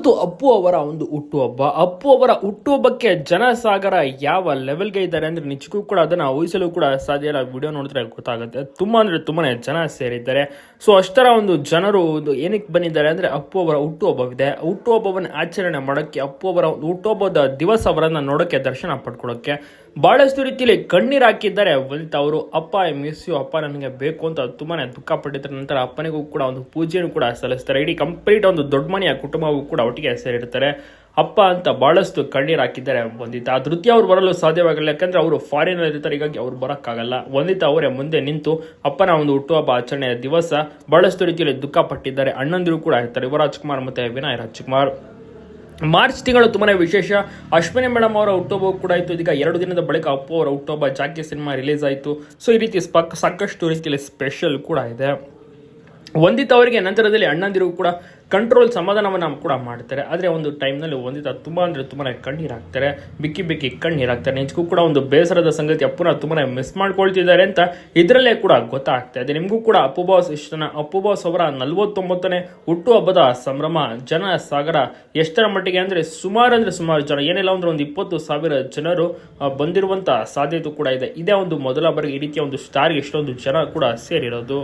ಇವತ್ತು ಅಪ್ಪು ಅವರ ಒಂದು ಹುಟ್ಟುಹಬ್ಬ. ಅಪ್ಪು ಅವರ ಹುಟ್ಟುಹಬ್ಬಕ್ಕೆ ಜನಸಾಗರ ಯಾವ ಲೆವೆಲ್ಗೆ ಇದ್ದಾರೆ ಅಂದ್ರೆ ನಿಜಕ್ಕೂ ಕೂಡ ಅದನ್ನ ಊಹಿಸಲು ಕೂಡ ಸಾಧ್ಯ ಇಲ್ಲ. ವಿಡಿಯೋ ನೋಡಿದ್ರೆ ಗೊತ್ತಾಗುತ್ತೆ. ತುಂಬಾ ಅಂದ್ರೆ ತುಂಬಾನೇ ಜನ ಸೇರಿದ್ದಾರೆ. ಸೊ ಅಷ್ಟರ ಒಂದು ಜನರು ಒಂದು ಏನಕ್ಕೆ ಬಂದಿದ್ದಾರೆ ಅಂದ್ರೆ ಅಪ್ಪು ಅವರ ಹುಟ್ಟುಹಬ್ಬವಿದೆ. ಹುಟ್ಟುಹಬ್ಬವನ್ನು ಆಚರಣೆ ಮಾಡೋಕ್ಕೆ, ಅಪ್ಪು ಅವರ ಹುಟ್ಟುಹಬ್ಬದ ದಿವಸ ಅವರನ್ನ ನೋಡೋಕ್ಕೆ, ದರ್ಶನ ಪಡ್ಕೊಳ್ಳೋಕ್ಕೆ. ಬಹಳಷ್ಟು ರೀತಿಯಲ್ಲಿ ಕಣ್ಣೀರು ಹಾಕಿದ್ದಾರೆ. ವಂದಿತ ಅವರು, ಅಪ್ಪ ಮಿಸ್ ಯು ಅಪ್ಪ, ನನಗೆ ಬೇಕು ಅಂತ ತುಂಬಾನೇ ದುಃಖ ಪಟ್ಟಿದ್ದಾರೆ ನಂತರ ಅಪ್ಪನಿಗೂ ಕೂಡ ಒಂದು ಪೂಜೆಯನ್ನು ಕೂಡ ಸಲ್ಲಿಸ್ತಾರೆ. ಇಡೀ ಕಂಪ್ಲೀಟ್ ಒಂದು ದೊಡ್ಡ ಮನೆಯ ಕುಟುಂಬವೂ ಕೂಡ ಒಟ್ಟಿಗೆ ಸೇರಿರ್ತಾರೆ. ಅಪ್ಪ ಅಂತ ಬಹಳಷ್ಟು ಕಣ್ಣೀರು ಹಾಕಿದ್ದಾರೆ ಆ ಧೃತಿಯ ಅವ್ರು ಬರಲು ಸಾಧ್ಯವಾಗಿಲ್ಲ ಯಾಕಂದ್ರೆ ಅವರು ಫಾರಿನ್ ಇರ್ತಾರೆ. ಹೀಗಾಗಿ ಅವ್ರು ಬರೋಕ್ಕಾಗಲ್ಲ. ವಂದಿತ ಅವರೇ ಮುಂದೆ ನಿಂತು ಅಪ್ಪನ ಒಂದು ಹುಟ್ಟುಹಬ್ಬ ಆಚರಣೆಯ ದಿವಸ ಬಹಳಷ್ಟು ರೀತಿಯಲ್ಲಿ ದುಃಖ ಪಟ್ಟಿದ್ದಾರೆ. ಅಣ್ಣಂದಿರು ಕೂಡ ಇರ್ತಾರೆ. ಯುವರಾಜ್ ಕುಮಾರ್ ಮತ್ತೆ ವಿನಾಯ್ ರಾಜ್ಕುಮಾರ್. ಮಾರ್ಚ್ ತಿಂಗಳು ತುಂಬಾ ವಿಶೇಷ. ಅಶ್ವಿನಿ ಮೇಡಮ್ ಅವರ ಹುಟ್ಟುಹಬ್ಬ ಕೂಡ ಆಯಿತು. ಇದೀಗ ಎರಡು ದಿನದ ಬಳಿಕ ಅಪ್ಪು ಅವರ ಹುಟ್ಟುಹಬ್ಬ ಜಾಕಿ ಸಿನಿಮಾ ರಿಲೀಸ್ ಆಯಿತು. ಸೊ ಈ ರೀತಿ ಸ್ಪಕ್ ಸಾಕಷ್ಟು ರೀತಿಯಲ್ಲಿ ಸ್ಪೆಷಲ್ ಕೂಡ ಇದೆ. ವಂದಿತ ಅವರಿಗೆ ನಂತರದಲ್ಲಿ ಅಣ್ಣಂದಿರು ಕೂಡ ಕಂಟ್ರೋಲ್ ಸಮಾಧಾನವನ್ನು ಕೂಡ ಮಾಡ್ತಾರೆ. ಆದರೆ ಒಂದು ಟೈಮ್ನಲ್ಲಿ ವಂದಿತ ತುಂಬ ಅಂದರೆ ತುಂಬಾ ಕಣ್ಣೀರು ಹಾಕ್ತಾರೆ. ಬಿಕ್ಕಿ ಬಿಕ್ಕಿ ಕಣ್ಣೀರು ಹಾಕ್ತಾರೆ. ನಿಜಕ್ಕೂ ಕೂಡ ಒಂದು ಬೇಸರದ ಸಂಗತಿ ಅಪ್ಪುನ ತುಂಬಾ ಮಿಸ್ ಮಾಡ್ಕೊಳ್ತಿದ್ದಾರೆ ಅಂತ ಇದರಲ್ಲೇ ಕೂಡ ಗೊತ್ತಾಗ್ತಾ ಇದೆ. ನಿಮಗೂ ಕೂಡ ಅಪ್ಪು ಬಾಸ್ ಇಷ್ಟನ ಅಪ್ಪು ಬಾಸ್ ಅವರ ನಲವತ್ತೊಂಬತ್ತನೇ ಹುಟ್ಟುಹಬ್ಬದ ಸಂಭ್ರಮ ಜನ ಸಾಗರ ಎಷ್ಟರ ಮಟ್ಟಿಗೆ ಅಂದರೆ ಸುಮಾರು ಅಂದರೆ ಸುಮಾರು ಜನ, ಏನಿಲ್ಲ ಅಂದ್ರೆ ಒಂದು ಇಪ್ಪತ್ತು ಸಾವಿರ ಜನರು ಬಂದಿರುವಂಥ ಸಾಧ್ಯತೆ ಕೂಡ ಇದೆ. ಇದೇ ಒಂದು ಮೊದಲ ಬಾರಿಗೆ ಈ ರೀತಿಯ ಒಂದು ಸ್ಟಾರ್ಗೆ ಇಷ್ಟೊಂದು ಜನ ಕೂಡ ಸೇರಿರೋದು.